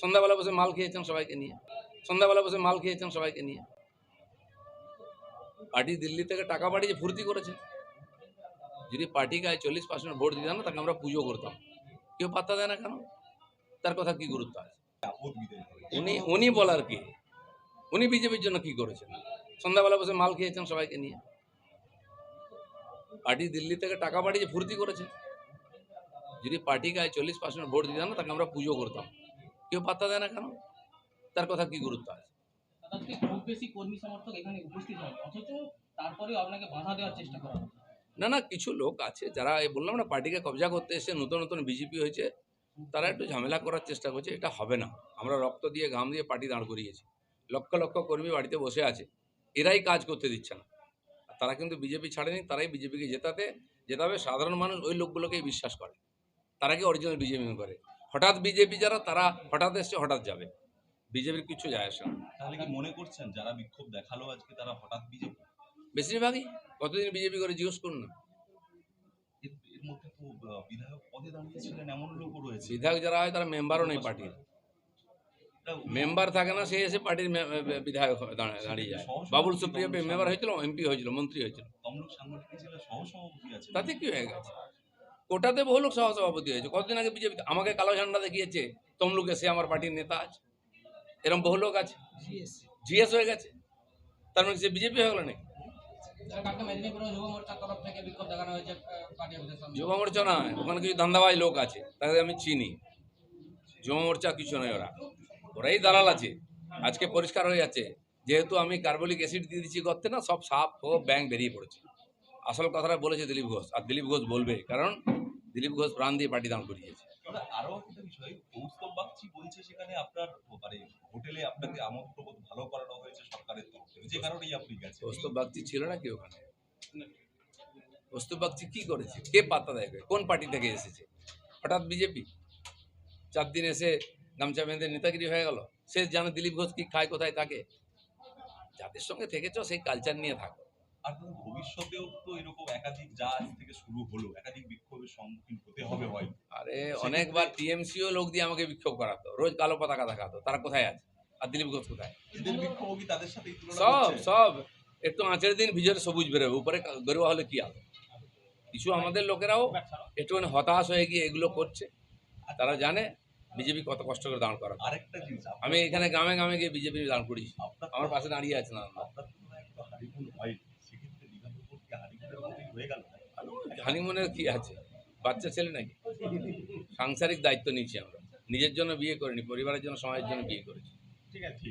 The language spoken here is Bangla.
সন্ধ্যাবেলা বসে মাল খেয়েছেন সবাইকে নিয়ে। সন্ধ্যাবেলা বসে মাল খেয়েছেন সবাইকে নিয়ে। পার্টি দিল্লি থেকে টাকা পাঠিয়ে ফুর্তি করেছে। যদি পার্টি গায়ে চল্লিশ পার্সেন্ট ভোট দিতাম না, তাকে আমরা পুজো করতাম। কেউ পাত্তা দেয় না কেন? তার কথা কি গুরুত্ব আছে? উনি উনি বলার কি? উনি বিজেপির জন্য কি করেছেন? সন্ধ্যাবেলা বসে মাল খেয়েছেন সবাইকে নিয়ে। পার্টি দিল্লি থেকে টাকা পাঠিয়ে ফুর্তি করেছে। যদি পার্টি গায়ে চল্লিশ পার্সেন্ট ভোট দিতাম না, তাকে আমরা পুজো করতাম। কেউ পাত্তা দেয় না কেন? তার কথা কি গুরুত্ব আছে? খুব বেশি কর্মী সমর্থক এখানে উপস্থিত হয়। অথচ তারপরে আপনাকে বাধা দেওয়ার চেষ্টা করা না না কিছু লোক আছে যারা এই বললাম না পার্টিকে কবজা করতে এসে নতুন নতুন বিজেপি হয়েছে তারা একটু ঝামেলা করার চেষ্টা করছে এটা হবে না। আমরা রক্ত দিয়ে ঘাম দিয়ে পার্টি দাঁড় করিয়েছি। লক্ষ লক্ষ কর্মী বাড়িতে বসে আছে। এরাই কাজ করতে দিচ্ছে না। তারা কিন্তু বিজেপি ছাড়েনি তারাই বিজেপিকে জেতাতে জেতাবে। সাধারণ মানুষ ওই লোকগুলোকেই বিশ্বাস করে। তারা কি অরিজিনাল বিজেপি করে? হঠাৎ বিজেপি যারা তারা হঠাৎ এসছে হঠাৎ যাবে। বিজেপির কিছু যায় আসে না। তাহলে কি মনে করছেন যারা বিক্ষোভ দেখাল আজকে তারা হঠাৎ বিজেপি? বেশিরভাগই। কতদিন বিজেপি করে জিজ্ঞেস করুন না। এর মধ্যে তো বিধায়ক পদে দাঁড়িয়েছিলেন এমন লোকও রয়েছে। বিধায়ক যারা হয় তারা মেম্বারও নেই পার্টির। মেম্বার থাকে না সে এসে পার্টির বিধায়ক দাঁড়িয়ে যায়। বাবুল সুপ্রিয় মেম্বার হয়েছিল এমপি হয়েছিল মন্ত্রী হয়েছিল। তাতে কি হয়ে গেছে? কোটাতে বহু লোক সহসভাপতি হয়েছে। কতদিন আগে বিজেপি আমাকে কালো ঝান্ডা দেখিয়েছে তমলুকে সে আমার পার্টির নেতা আছে এরকম বহু লোক আছে? জিএস। হয়ে গেছে? তার মানে সে বিজেপি হয়ে গেল নাকি? যুব মোর্চা নয় ওখানে কিছু ধান্দাবাজ লোক আছে তাদের আমি চিনি। যুব মোর্চা কিছু নয় ওরা। ওরাই দালাল আছে। আজকে পরিষ্কার হয়ে যাচ্ছে। যেহেতু আমি কার্বলিক অ্যাসিড দিয়ে দিচ্ছি করতে না সব সাপ ও ব্যাং বেরিয়ে পড়েছে। আসল কথাটা বলেছে দিলীপ ঘোষ আর দিলীপ ঘোষ বলবে কারণ দিলীপ ঘোষ প্রাণ দিয়ে পার্টি দান করিয়েছে আরও একটা বিষয় কৌস্তব বাগচি বলছে সেখানে আপনার মানে হোটেলে আপনাকে আমোদ প্রবোধ ভালো করানো হয়েছে সরকারের তরফ থেকে। যে কারণেই আপনি গেছেন। কৌস্তব বাগচি ছিল না কি ওখানে? কৌস্তব বাগচি কি করেছে? কে পাত্তা দেয়? কোন পার্টি থেকে এসেছে? হঠাৎ বিজেপি? চার দিন এসে গামছা বেঁধে নেতাগিরি হয়ে গেল। সে জানে দিলীপ ঘোষ কি খায় কোথায় থাকে? যাদের সঙ্গে থেকেছ সেই কালচার নিয়ে থাকো। আর ভবিষ্যতেও তো এরকম একাধিক যা থেকে শুরু হলো একাধিক বিক্ষোভের সম্মুখীন হতে হবে হয়তো। আরে অনেকবার টিএমসিও লোক দিয়ে আমাকে বিক্ষোভ করাতো। রোজ কালো পতাকা দেখাতো। তারা কোথায় আছে? আর দিলীপ ঘোষ কোথায়? তাদের সাথে সব সব। একটু আঁচের দিন ভিজরে সবুজ বেরোবে। উপরে গরুয়া হলে কি হবে কিছু আমাদের লোকেরাও একটুখানি হতাশ হয়ে গিয়ে এগুলো করছে। তারা জানে বিজেপি কত কষ্ট করে দাঁড় করা আরেকটা জিনিস আমি এখানে গ্রামে গ্রামে গিয়ে বিজেপি দাঁড় আপনার আমার পাশে দাঁড়িয়ে আছে না। মনে হয় হয় হয়ে হানিমুনের কি আছে? বাচ্চা ছেলে নাকি? সাংসারিক দায়িত্ব নিয়েছি আমরা। নিজের জন্য বিয়ে করিনি, পরিবারের জন্য, সমাজের জন্য বিয়ে করেছি। ঠিক আছে